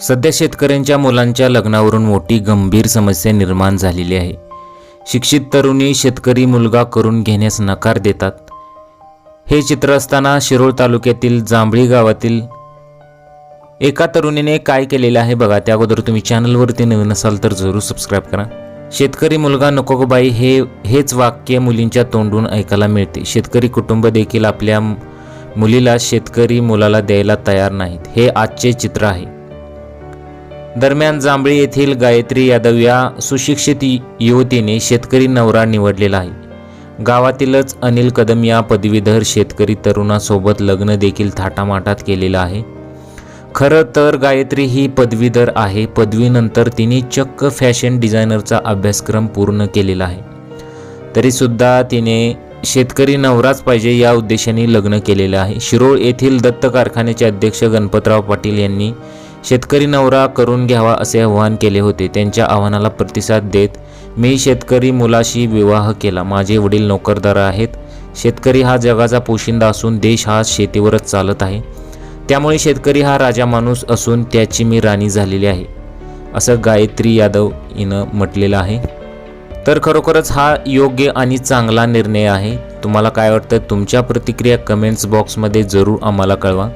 सध्या शेतकऱ्यांच्या मुलांच्या लग्नावरून मोठी गंभीर समस्या निर्माण झालेली आहे. शिक्षित तरुणी शेतकरी मुलगा करून घेण्यास नकार देतात. हे चित्र असताना शिरोळ तालुक्यातील जांभळी गावातील एका तरुणीने काय केलेलं आहे बघा. त्या अगोदर तुम्ही चॅनलवरती नवीन असाल तर जरूर सबस्क्राईब करा. शेतकरी मुलगा नको बाई हे हेच वाक्य मुलींच्या तोंडून ऐकायला मिळते. शेतकरी कुटुंब देखील आपल्या मुलीला शेतकरी मुलाला द्यायला तयार नाहीत. हे आजचे चित्र आहे. दरम्यान जांभळी येथील गायत्री यादव या सुशिक्षित युवतीने शेतकरी नवरा निवडलेला आहे. गावातीलच अनिल कदम या पदवीधर शेतकरी तरुणासोबत लग्न देखील थाटामाटात केलेलं आहे. खरं तर गायत्री ही पदवीधर आहे. पदवीनंतर तिने चक्क फॅशन डिझायनरचा अभ्यासक्रम पूर्ण केलेला आहे. तरीसुद्धा तिने शेतकरी नवराच पाहिजे या उद्देशाने लग्न केलेलं आहे. शिरोळ येथील दत्त कारखान्याचे अध्यक्ष गणपतराव पाटील यांनी शेतकरी नवरा करून घ्यावा असे आवाहन केले होते. त्यांच्या आव्हानाला प्रतिसाद देत मी शेतकरी मुलाशी विवाह केला. माझे वडील नोकरदार आहेत. शेतकरी हा जगाचा पोशिंदा असून देश हा शेतीवरच चालत आहे. त्यामुळे शेतकरी हा राजा माणूस असून त्याची मी राणी झालेली आहे असं गायत्री यादव हिनं म्हटलेलं आहे. तर खरोखरच हा योग्य आणि चांगला निर्णय आहे. तुम्हाला काय वाटतं? तुमच्या प्रतिक्रिया कमेंट्स बॉक्समध्ये जरूर आम्हाला कळवा.